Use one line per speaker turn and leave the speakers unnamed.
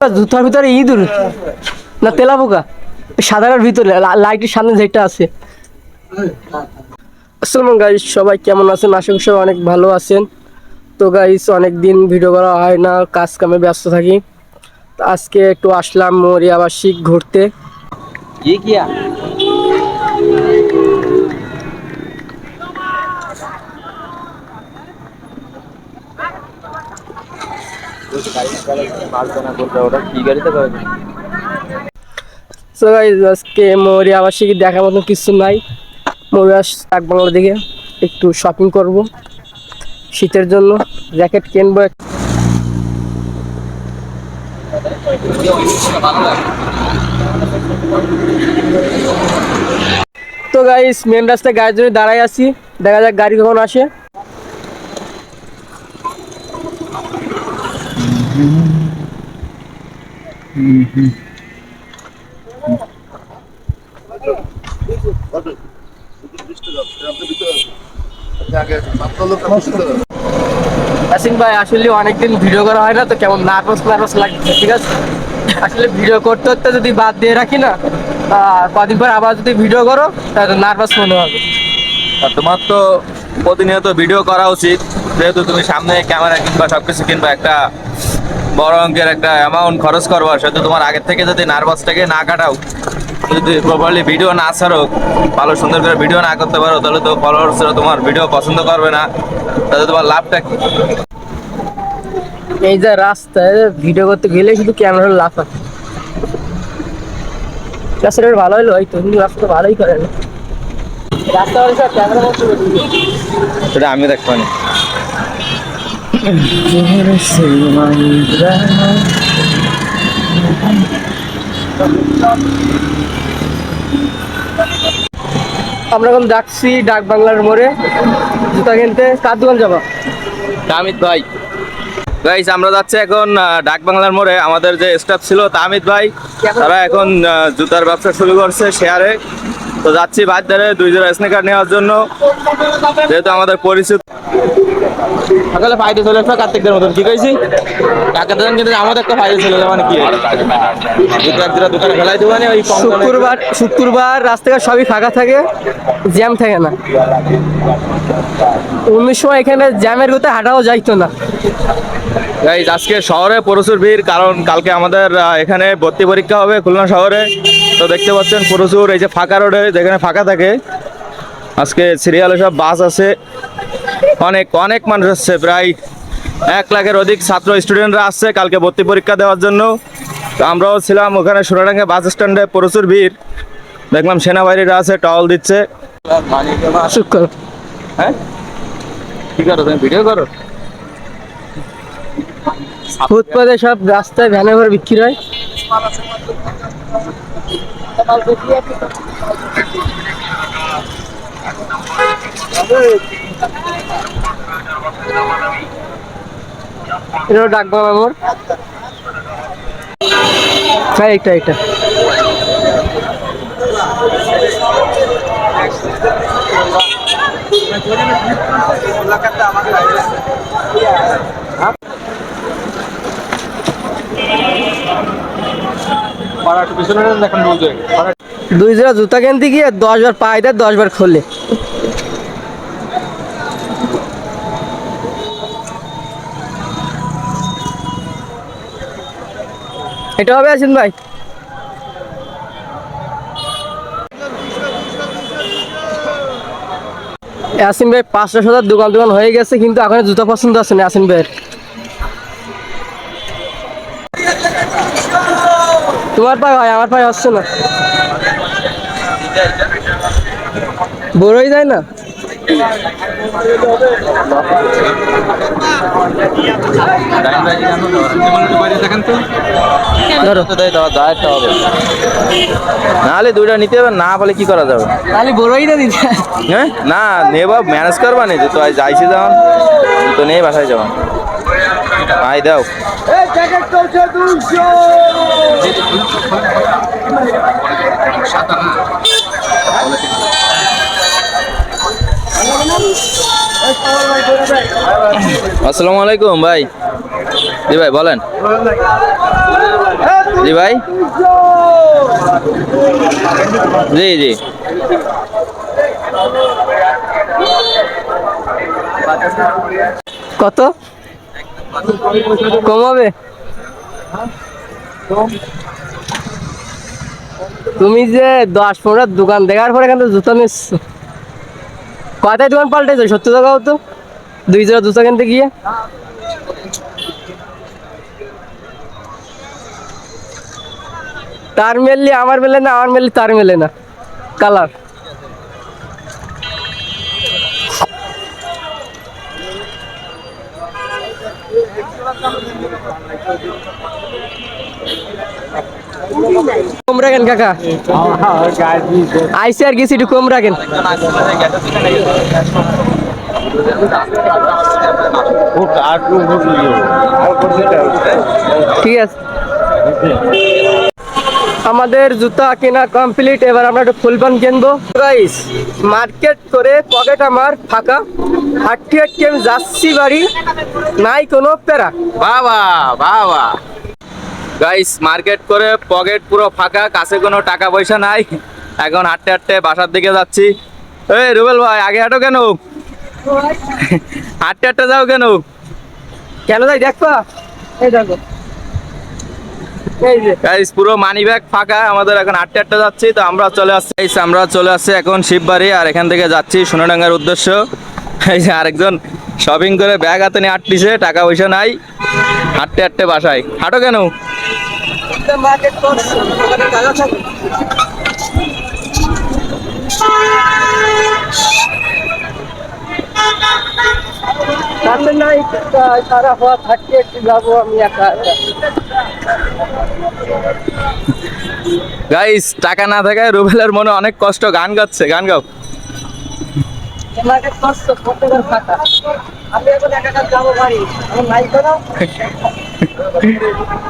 জুতার ভিতরে ইঁদুর না তেলা পোকা। ভিতরে লাইটের সামনে যেটা আছে। আসসালাম গাইজ সবাই কেমন আছেন? আশা করি সবাই অনেক ভালো আছেন। তো গাইজ অনেক দিন ভিডিও করা হয় না কাজ কামে ব্যস্ত থাকি। আজকে একটু আসলাম মরিয়াবাসিক ঘুরতে।
কি
তো গাইস আজকে মরি আবাসিক দেখার মতো কিছু নাই। মরি ডাক বাংলা দিকে একটু শপিং করব। শীতের জন্য জ্যাকেট কিনবো। তো গাইস মেন রাস্তায় গাড়ির জন্য দাঁড়াই আছি। দেখা যাক গাড়ি কখন আসে। ভাই, আসলে অনেকদিন ভিডিও করা হয় না, তো কেমন নার্ভাস নার্ভাস লাগছে, ঠিক আছে? আসলে ভিডিও করতে করতে যদি বাদ দিয়ে রাখি না কদিন পর আবার যদি ভিডিও করো, তাহলে নার্ভাস মনে হবে।
আর তোমার তো প্রতিনিয়ত ভিডিও করা উচিত, যেহেতু তুমি সামনে ক্যামেরা কিনবা সবকিছু কিনবা একটা বড় অঙ্কের একটা অ্যামাউন্ট খরচ করবা। সেহেতু তোমার আগের থেকে যদি নার্ভাসটাকে না কাটাও যদি প্রপারলি ভিডিও না ছাড়ো ভালো সুন্দর করে ভিডিও না করতে পারো তাহলে তো ফলোয়ার্সরা তোমার ভিডিও পছন্দ করবে না। তাহলে তোমার লাভটা কি?
এই যে রাস্তায় ভিডিও করতে গেলে শুধু ক্যামেরার লাভ আছে। রাস্তাটা ভালো হলো হয়তো কিন্তু রাস্তা ভালোই করে না। রাস্তা সব ক্যামেরা
সেটা আমি দেখব না
আমরা এখন ডাকছি ডাক বাংলার মোড়ে। জুতা কিনতে। কার দোকান যাব?
তামিদ ভাই। গাইস আমরা যাচ্ছি এখন ডাক বাংলার মোড়ে। আমাদের যে স্টাফ ছিল তামিদ ভাই তারা এখন জুতার ব্যবসা শুরু করছে শেয়ারে তো যাচ্ছি বাজারে দুই জোড়া স্নিকার নেওয়ার জন্য। যেহেতু আমাদের পরিচিত সকালে ফাইদে চলে আসবে কার্তিকদের মতন। কি কইছি? টাকা দেন কিন্তু আমাদের একটা ফাইদে চলে যাবে মানে কি? এক দোকানে ফেলাই দেবো মানে ওই
শুক্রবার শুক্রবার রাস্তাঘাট সবই ফাঁকা থাকে জ্যাম থাকে না। অন্য সময় এখানে জ্যামের কোথায় হাঁটাও যাইতো না।
গাইজ আজকে শহরে প্রচুর ভিড় কারণ কালকে আমাদের এখানে ভর্তি পরীক্ষা হবে খুলনা শহরে। তো দেখতে পাচ্ছেন প্রচুর এই যে ফাঁকা রোডে যেখানে ফাঁকা থাকে আজকে সিরিয়ালে সব বাস আছে। অনেক অনেক মানুষ আসছে প্রায় এক লাখের অধিক ছাত্র স্টুডেন্টরা আসছে কালকে ভর্তি পরীক্ষা দেওয়ার জন্য। তো আমরাও ছিলাম ওখানে সোনাডাঙ্গা বাস স্ট্যান্ডে প্রচুর ভিড়। দেখলাম সেনাবাহিনীরা আছে টল দিচ্ছে। হ্যাঁ? কি করো তুমি? ভিডিও করো?
ফুটপাতে সব রাস্তায় ভ্যানে ভরে বিক্রি হয়। এটা ডাক হ্যাঁ এটা এটা। দুই জোড়া জুতা কিনতে গিয়ে দশ বার পায়ে দেয়, দশ বার খোলে। এটা হবে আছেন ভাই। ইয়াসিন ভাই, পাঁচটা সাতার দোকান দোকান হয়ে গেছে, কিন্তু এখন জুতা পছন্দ আছে না ইয়াসিন ভাইয়ের। তোমার পায়ে হয় আমার পায়ে হচ্ছে না। বড়ই যায় না?
নাহলে দুইটা নিতে হবে না বলে কি করা যাবে?
তাহলে বড়ই না দিতে।
হ্যাঁ? না নেবা ম্যানেজ করবা নি যে তো আজ যাইছি যাও তো নেই বাসায় যাও আই দাও। আসসালামু আলাইকুম ভাই। জি ভাই বলেন। জি ভাই। জি জি।
কত? কমাবে? তুমি যে দশ পনেরো দোকান দেখার পরে এখান জুতো নিচ্ছ। কয়টায় দোকান পাল্টেছো সত্তর টাকা হতো। দুই জোড়া জুতো কিনতে গিয়ে। তার মেললি আমার মেলে না, আমার মেললি তার মেলে না। কালার। কম রাখেন কাকা। আইসি আর গেছি একটু কম ঠিক আছে। আমাদের জুতা কেনা কমপ্লিট এবার আমরা একটু ফুল প্যান্ট কিনবো। গাইস মার্কেট করে পকেট আমার ফাঁকা। হাঁটতে হাঁটতে আমি যাচ্ছি বাড়ি নাই কোনো প্যারা।
বাবা বাবা। গাইস মার্কেট করে পকেট পুরো ফাঁকা কাছে কোনো টাকা পয়সা নাই। এখন হাঁটতে হাঁটতে বাসার দিকে যাচ্ছি। এই রুবেল ভাই আগে হাঁটো কেন? হাঁটতে হাঁটতে যাও কেন?
কেন যাই দেখবা এই দেখো।
গাইস পুরো মানি ব্যাগ ফাঁকা আমাদের এখন হাঁটতে হাঁটতে যাচ্ছি তো আমরা চলে আসছি। গাইস আমরা চলে আসছি এখন শিববাড়ি আর এখান থেকে যাচ্ছি সোনাডাঙ্গার উদ্দেশ্য। এই যে আরেকজন শপিং করে ব্যাগ হাতে নিয়ে হাঁটতিছে টাকা পয়সা নাই হাঁটতে হাঁটতে বাসায়। হাঁটো কেন?
তা- হওয়া থাকতে একটু যাব আমি একা।
গাইস টাকা না থাকায় রুবেলের মনে অনেক কষ্ট। গান গাচ্ছে গান গাও।
আমি এখন একা যাব বাড়ি। আমি নাই